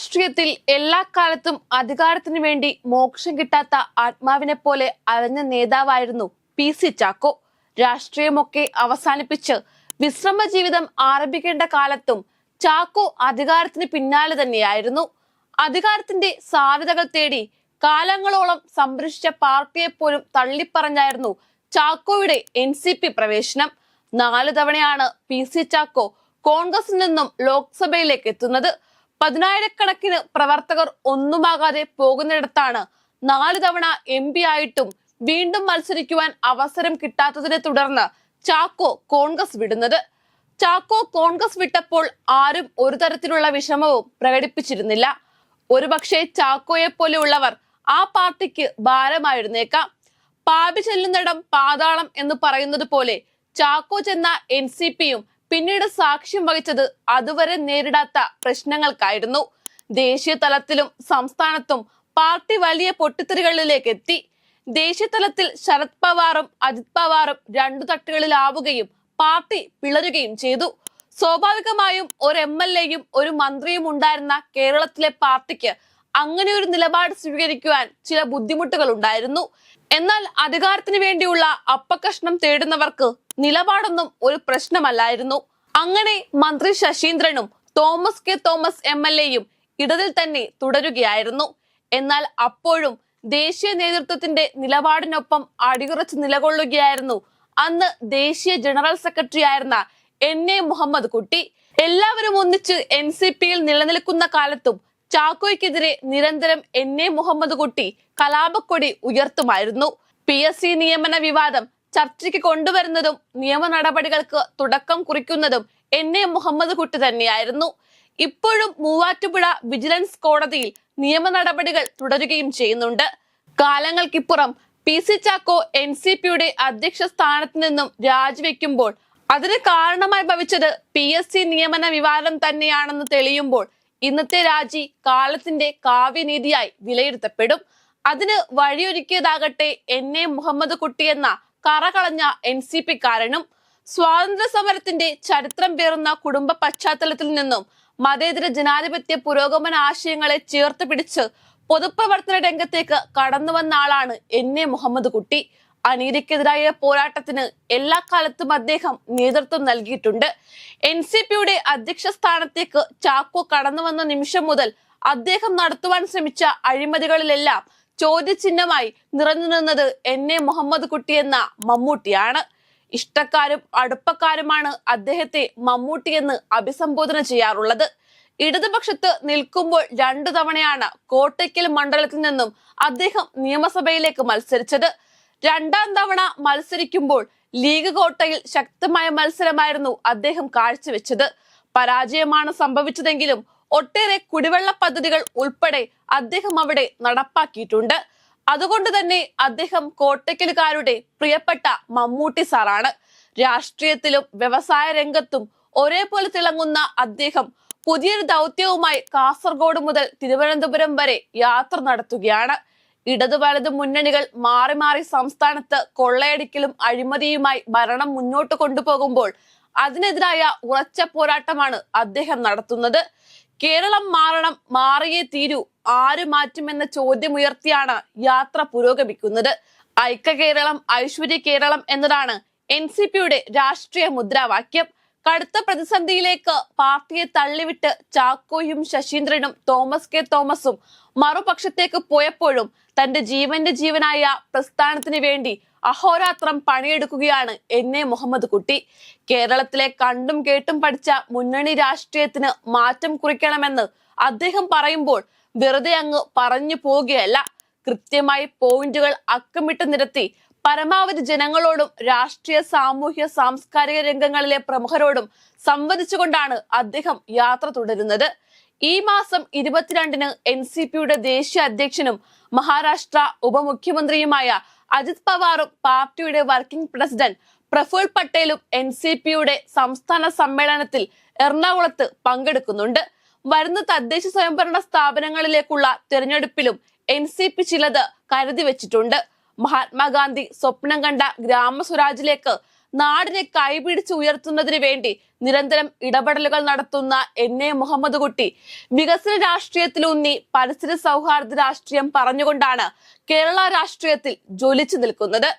രാഷ്ട്രീയത്തിൽ എല്ലാ കാലത്തും അധികാരത്തിനു വേണ്ടി മോക്ഷം കിട്ടാത്ത ആത്മാവിനെ പോലെ അലഞ്ഞ നേതാവായിരുന്നു പി സി ചാക്കോ. രാഷ്ട്രീയമൊക്കെ അവസാനിപ്പിച്ച് വിശ്രമ ജീവിതം ആരംഭിക്കേണ്ട കാലത്തും ചാക്കോ അധികാരത്തിന് പിന്നാലെ തന്നെയായിരുന്നു. അധികാരത്തിന്റെ സാധ്യതകൾ തേടി കാലങ്ങളോളം സംരക്ഷിച്ച പാർട്ടിയെ പോലും തള്ളിപ്പറഞ്ഞായിരുന്നു ചാക്കോയുടെ എൻ സി പി പ്രവേശനം. നാല് തവണയാണ് പി സി ചാക്കോ കോൺഗ്രസിൽ നിന്നും ലോക്സഭയിലേക്ക് എത്തുന്നത്. പതിനായിരക്കണക്കിന് പ്രവർത്തകർ ഒന്നുമാകാതെ പോകുന്നിടത്താണ് നാല് തവണ എം പി ആയിട്ടും വീണ്ടും മത്സരിക്കുവാൻ അവസരം കിട്ടാത്തതിനെ തുടർന്ന് ചാക്കോ കോൺഗ്രസ് വിടുന്നത്. ചാക്കോ കോൺഗ്രസ് വിട്ടപ്പോൾ ആരും ഒരു തരത്തിലുള്ള വിഷമവും പ്രകടിപ്പിച്ചിരുന്നില്ല. ഒരുപക്ഷെ ചാക്കോയെ പോലെയുള്ളവർ ആ പാർട്ടിക്ക് ഭാരമായിരുന്നേക്കാം. പാപി ചെല്ലുന്നിടം പാതാളം എന്ന് പറയുന്നത് പോലെ ചാക്കോ ചെന്ന എൻ സി പിയും പിന്നീട് സാക്ഷ്യം വഹിച്ചത് അതുവരെ നേരിടാത്ത പ്രശ്നങ്ങൾക്കായിരുന്നു. ദേശീയ തലത്തിലും സംസ്ഥാനത്തും പാർട്ടി വലിയ പൊട്ടിത്തെറികളിലേക്ക് എത്തി. ദേശീയ തലത്തിൽ ശരത് പവാറും അജിത് പവാറും രണ്ടു തട്ടുകളിലാവുകയും പാർട്ടി പിളരുകയും ചെയ്തു. സ്വാഭാവികമായും ഒരു എം എൽ എയും ഒരു മന്ത്രിയും ഉണ്ടായിരുന്ന കേരളത്തിലെ പാർട്ടിക്ക് അങ്ങനെ ഒരു നിലപാട് സ്വീകരിക്കുവാൻ ചില ബുദ്ധിമുട്ടുകൾ ഉണ്ടായിരുന്നു. എന്നാൽ അധികാരത്തിന് വേണ്ടിയുള്ള അപ്പകഷ്ണം തേടുന്നവർക്ക് നിലപാടൊന്നും ഒരു പ്രശ്നമല്ലായിരുന്നു. അങ്ങനെ മന്ത്രി ശശീന്ദ്രനും Thomas K Thomas M L എയും ഇടതിൽ തന്നെ തുടരുകയായിരുന്നു. എന്നാൽ അപ്പോഴും ദേശീയ നേതൃത്വത്തിന്റെ നിലപാടിനൊപ്പം അടിയുറച്ച് നിലകൊള്ളുകയായിരുന്നു. അന്ന് ദേശീയ ജനറൽ സെക്രട്ടറി ആയിരുന്ന എൻ എ മുഹമ്മദ് കുട്ടി. എല്ലാവരും ഒന്നിച്ച് എൻ സി പിയിൽ നിലനിൽക്കുന്ന കാലത്തും ചാക്കോയ്ക്കെതിരെ നിരന്തരം എൻ എ മുഹമ്മദ് കുട്ടി കലാപക്കൊടി ഉയർത്തുമായിരുന്നു. പി എസ് സി നിയമന വിവാദം ചർച്ചയ്ക്ക് കൊണ്ടുവരുന്നതും നിയമ നടപടികൾക്ക് തുടക്കം കുറിക്കുന്നതും എൻ. എ. മുഹമ്മദ് കുട്ടി തന്നെയായിരുന്നു. ഇപ്പോഴും മൂവാറ്റുപുഴ വിജിലൻസ് കോടതിയിൽ നിയമ നടപടികൾ തുടരുകയും ചെയ്യുന്നുണ്ട്. കാലങ്ങൾക്കിപ്പുറം P. C. Chacko N. C. പിയുടെ അധ്യക്ഷ സ്ഥാനത്ത് നിന്നും രാജിവെക്കുമ്പോൾ അതിന് കാരണമായി ഭവിച്ചത് പി. എസ്. സി. നിയമന വിവാദം തന്നെയാണെന്ന് തെളിയുമ്പോൾ ഇന്നത്തെ രാജി കാലത്തിന്റെ കാവ്യനീതിയായി വിലയിരുത്തപ്പെടും. അതിന് വഴിയൊരുക്കിയതാകട്ടെ എൻ. എ. മുഹമ്മദ് കുട്ടി എന്ന കറകളഞ്ഞ എൻ സി പി കാരനും സ്വാതന്ത്ര്യ സമരത്തിന്റെ ചരിത്രം പേറുന്ന കുടുംബ പശ്ചാത്തലത്തിൽ നിന്നും മതേതര ജനാധിപത്യ പുരോഗമന ആശയങ്ങളെ ചേർത്ത് പിടിച്ച് പൊതുപ്രവർത്തന രംഗത്തേക്ക് കടന്നു വന്ന ആളാണ് എൻ എ മുഹമ്മദ് കുട്ടി. അനീതിക്കെതിരായ പോരാട്ടത്തിന് എല്ലാ കാലത്തും അദ്ദേഹം നേതൃത്വം നൽകിയിട്ടുണ്ട്. എൻ സി പിയുടെ അധ്യക്ഷ സ്ഥാനത്തേക്ക് ചാക്കോ കടന്നു വന്ന നിമിഷം മുതൽ അദ്ദേഹം നടത്തുവാൻ ശ്രമിച്ച അഴിമതികളിലെല്ലാം ചോദ്യചിഹ്നമായി നിറഞ്ഞു നിന്നത് എൻ എ മുഹമ്മദ് കുട്ടി എന്ന മമ്മൂട്ടിയാണ്. ഇഷ്ടക്കാരും അടുപ്പക്കാരുമാണ് അദ്ദേഹത്തെ മമ്മൂട്ടി എന്ന് അഭിസംബോധന ചെയ്യാറുള്ളത്. ഇടതുപക്ഷത്ത് നിൽക്കുമ്പോൾ രണ്ടു തവണയാണ് കോട്ടയ്ക്കൽ മണ്ഡലത്തിൽ നിന്നും അദ്ദേഹം നിയമസഭയിലേക്ക് മത്സരിച്ചത്. രണ്ടാം തവണ മത്സരിക്കുമ്പോൾ ലീഗ് കോട്ടയിൽ ശക്തമായ മത്സരമായിരുന്നു അദ്ദേഹം കാഴ്ചവെച്ചത്. പരാജയമാണ് സംഭവിച്ചതെങ്കിലും ഒട്ടേറെ കുടിവെള്ള പദ്ധതികൾ ഉൾപ്പെടെ അദ്ദേഹം അവിടെ നടപ്പാക്കിയിട്ടുണ്ട്. അതുകൊണ്ട് തന്നെ അദ്ദേഹം കോട്ടയ്ക്കലുകാരുടെ പ്രിയപ്പെട്ട മമ്മൂട്ടി സാറാണ്. രാഷ്ട്രീയത്തിലും വ്യവസായ രംഗത്തും ഒരേപോലെ തിളങ്ങുന്ന അദ്ദേഹം പുതിയൊരു ദൗത്യവുമായി കാസർഗോഡ് മുതൽ തിരുവനന്തപുരം വരെ യാത്ര നടത്തുകയാണ്. ഇടതു വലതു മുന്നണികൾ മാറി മാറി സംസ്ഥാനത്ത് കൊള്ളയടിക്കലും അഴിമതിയുമായി ഭരണം മുന്നോട്ട് കൊണ്ടുപോകുമ്പോൾ അതിനെതിരായ ഉറച്ച പോരാട്ടമാണ് അദ്ദേഹം നടത്തുന്നത്. കേരളം മാറണം മാറിയേ തീരൂ. ആര് മാറ്റുമെന്ന ചോദ്യമുയർത്തിയാണ് യാത്ര പുരോഗമിക്കുന്നത്. ഐക്യ കേരളം ഐശ്വര്യ കേരളം എന്നതാണ് എൻ സി പിയുടെ രാഷ്ട്രീയ മുദ്രാവാക്യം. കടുത്ത പ്രതിസന്ധിയിലേക്ക് പാർട്ടിയെ തള്ളിവിട്ട് ചാക്കോയും ശശീന്ദ്രനും തോമസ് കെ. തോമസും മറുപക്ഷത്തേക്ക് പോയപ്പോഴും തന്റെ ജീവന്റെ ജീവനായ പ്രസ്ഥാനത്തിന് വേണ്ടി അഹോരാത്രം പണിയെടുക്കുകയാണ് എൻ. എ. മുഹമ്മദ് കുട്ടി. കേരളത്തിലെ കണ്ടും കേട്ടും പഠിച്ച മുന്നണി രാഷ്ട്രീയത്തിന് മാറ്റം കുറിക്കണമെന്ന് അദ്ദേഹം പറയുമ്പോൾ വെറുതെ അങ്ങ് പറഞ്ഞു പോവുകയല്ല. കൃത്യമായി പോയിന്റുകൾ അക്കമിട്ട് നിരത്തി പരമാവധി ജനങ്ങളോടും രാഷ്ട്രീയ സാമൂഹ്യ സാംസ്കാരിക രംഗങ്ങളിലെ പ്രമുഖരോടും സംവദിച്ചുകൊണ്ടാണ് അദ്ദേഹം യാത്ര തുടരുന്നത്. ഈ മാസം ഇരുപത്തിരണ്ടിന് എൻ സി പിയുടെ ദേശീയ അധ്യക്ഷനും മഹാരാഷ്ട്ര ഉപമുഖ്യമന്ത്രിയുമായ അജിത് പവാറും പാർട്ടിയുടെ വർക്കിംഗ് പ്രസിഡന്റ് പ്രഫുൽ പട്ടേലും എൻ സി പിയുടെ സംസ്ഥാന സമ്മേളനത്തിൽ എറണാകുളത്ത് പങ്കെടുക്കുന്നുണ്ട്. വരുന്ന തദ്ദേശ സ്വയംഭരണ സ്ഥാപനങ്ങളിലേക്കുള്ള തിരഞ്ഞെടുപ്പിലും എൻ സി പി ചിലത് കരുതി വെച്ചിട്ടുണ്ട് മഹാത്മാഗാന്ധി സ്വപ്നം കണ്ട ഗ്രാമസ്വരാജിലേക്ക് നാടിനെ കൈപിടിച്ച് ഉയർത്തുന്നതിന് വേണ്ടി നിരന്തരം ഇടപെടലുകൾ നടത്തുന്ന എൻ എ മുഹമ്മദ് കുട്ടി. വികസന രാഷ്ട്രീയത്തിലൂന്നി പരിസ്ഥിതി സൗഹാർദ്ദ രാഷ്ട്രീയം പറഞ്ഞുകൊണ്ടാണ് കേരള രാഷ്ട്രീയത്തിൽ ജ്വലിച്ചു നിൽക്കുന്നത്.